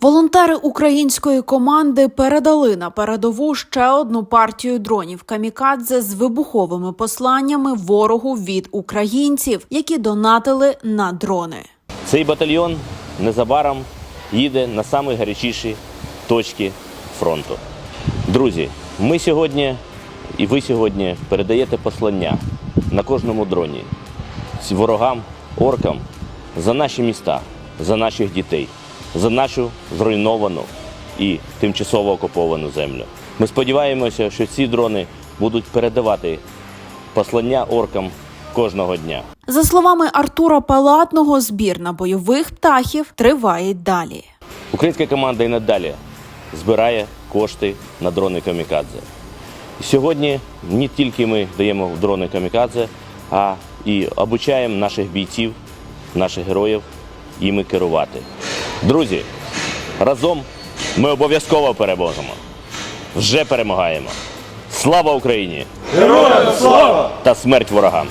Волонтери української команди передали на передову ще одну партію дронів камікадзе з вибуховими посланнями ворогу від українців, які донатили на дрони. Цей батальйон незабаром їде на самі гарячіші точки фронту. Друзі, ми сьогодні і ви сьогодні передаєте послання на кожному дроні ворогам, оркам за наші міста, за наших дітей, за нашу зруйновану і тимчасово окуповану землю. Ми сподіваємося, що ці дрони будуть передавати послання оркам кожного дня. За словами Артура Палатного, збір на бойових птахів триває далі. Українська команда і надалі збирає кошти на дрони камікадзе. Сьогодні не тільки ми даємо дрони камікадзе, а і обучаємо наших бійців, наших героїв іми керувати. Друзі, разом ми обов'язково переможемо. Вже перемагаємо. Слава Україні! Героям слава! Та смерть ворогам!